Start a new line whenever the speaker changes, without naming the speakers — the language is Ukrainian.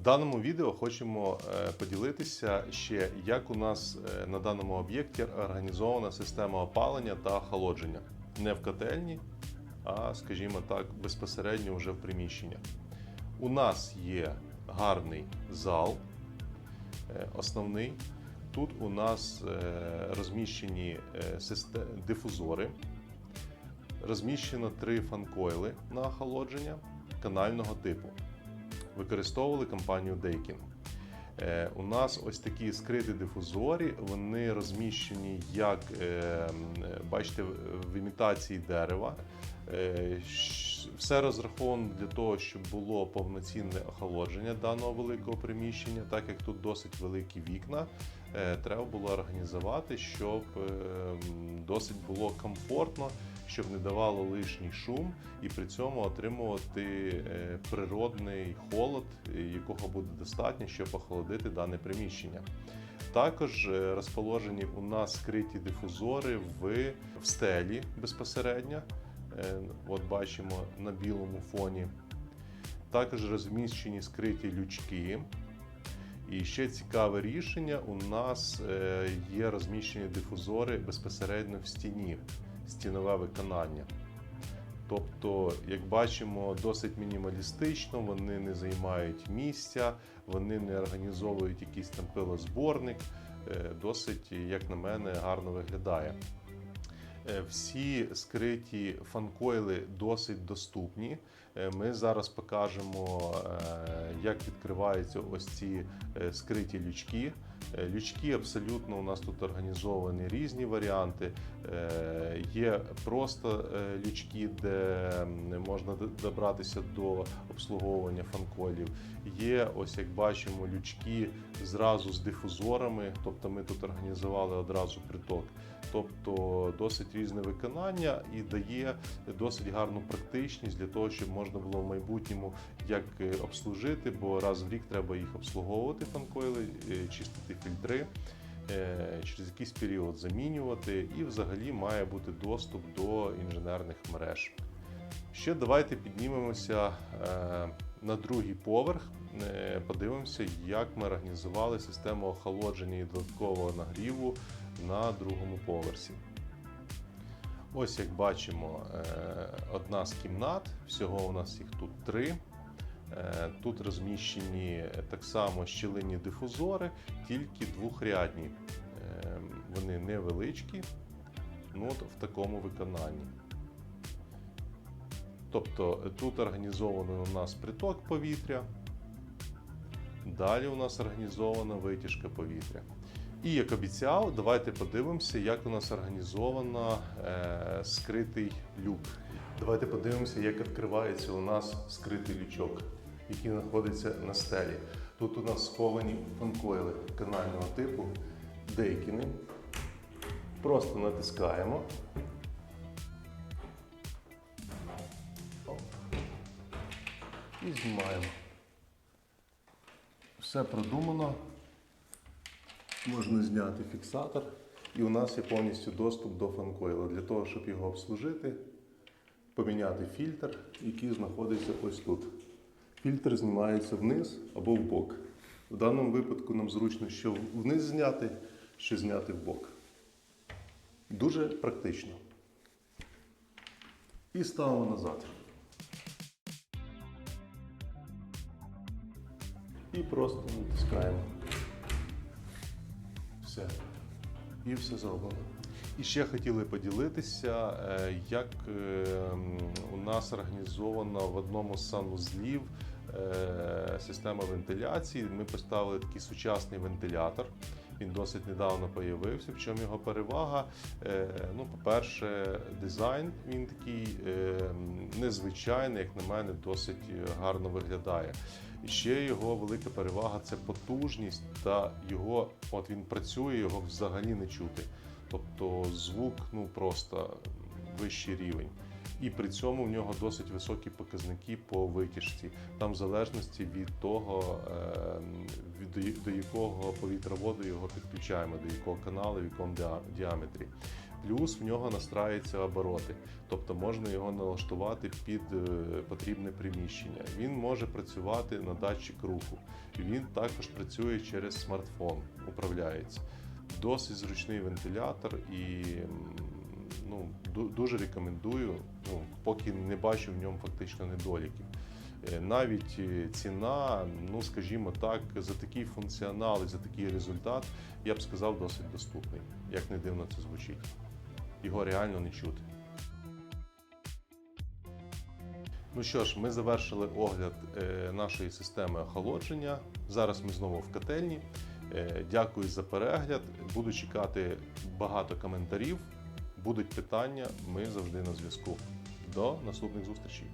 В даному відео хочемо е, поділитися ще, як у нас е, на даному об'єкті організована система опалення та охолодження. Не в котельні, а, скажімо так, безпосередньо вже в приміщенні. У нас є гарний зал, е, основний. Тут у нас розміщені дифузори, розміщено три фанкойли на охолодження канального типу. Використовували компанію. Е, У нас ось такі скриті дифузори, вони розміщені як е, бачите, в імітації дерева. Е, Все розраховано для того, щоб було повноцінне охолодження даного великого приміщення, так як тут досить великі вікна. е, Треба було організувати, щоб досить було комфортно, щоб не давало лишній шум, і при цьому отримувати е, природний холод, е, якого буде достатньо, щоб охолодити дане приміщення. Також е, розположені у нас скриті дифузори в, в стелі безпосередньо. От бачимо на білому фоні. Також розміщені скриті лючки. І ще цікаве рішення: у нас є розміщені дифузори безпосередньо в стіні, стінове виконання. Тобто, як бачимо, досить мінімалістично, вони не займають місця, вони не організовують якийсь там пилозборник. Е, Досить, як на мене, гарно виглядає. Е, Всі скриті фанкойли досить доступні. Е, Ми зараз покажемо, е, як відкриваються ось ці скриті лючки. Лючки абсолютно у нас тут організовані різні варіанти. Є просто лючки, де можна добратися до обслуговування фанкойлів. Є, ось як бачимо, лючки зразу з дифузорами, тобто ми тут організували одразу приток. Тобто досить різне виконання і дає досить гарну практичність для того, щоб можна було в майбутньому як е, обслужити, бо раз в рік треба їх обслуговувати фанкойли, е, чистити фільтри. е, Через якийсь період замінювати, і взагалі має бути доступ до інженерних мереж. Ще давайте піднімемося на другий поверх, подивимося, як ми організували систему охолодження і додаткового нагріву на другому поверсі. Ось як бачимо, е, одна з кімнат, всього у нас їх тут три. Е, Тут розміщені так само щілинні дифузори, тільки двохрядні. Е, Вони невеличкі, ну от в такому виконанні. Тобто тут організований у нас приток повітря, далі у нас організована витяжка повітря. І як обіцяв, давайте подивимося, як у нас організовано е, скритий люк. Давайте подивимося, як відкривається у нас скритий лючок, який знаходиться на стелі. Тут у нас сховані фанкойли канального типу, дейкіни. Просто натискаємо. Оп. І знімаємо. Все продумано. Можна зняти фіксатор, і у нас є повністю доступ до фанкойла. Для того, щоб його обслужити, поміняти фільтр, який знаходиться ось тут. Фільтр знімається вниз або в бок. В даному випадку нам зручно що вниз зняти, що зняти в бок. Дуже практично. І ставимо назад. І просто натискаємо. Все. І все зроблено. І ще хотіли поділитися, е, як е, у нас організовано в одному з санузлів е, система вентиляції. Ми поставили такий сучасний вентилятор. Він досить недавно появився. В чому його перевага? Ну, по-перше, дизайн він такий незвичайний, як на мене, досить гарно виглядає. І ще його велика перевага це потужність та його, от він працює, його взагалі не чути. Тобто звук ну просто вищий рівень. І при цьому в нього досить високі показники по витяжці. Там в залежності від того, е, до- до якого повітроводу його підключаємо, до якого каналу, в якому діаметрі. Плюс в нього настраюються обороти, тобто можна його налаштувати під е, потрібне приміщення. Він може працювати на датчик руху. Він також працює через смартфон, управляється. Досить зручний вентилятор і ну, дуже рекомендую, ну, поки не бачу в ньому фактично недоліків. Е, Навіть е, ціна, ну скажімо так, за такий функціонал і за такий результат, я б сказав, досить доступний. Як не дивно це звучить. Його реально не чути. Ну що ж, ми завершили огляд е, нашої системи охолодження. Зараз ми знову в котельні. Е, Дякую за перегляд. Буду чекати багато коментарів. Будуть питання, ми завжди на зв'язку. До наступних зустрічей.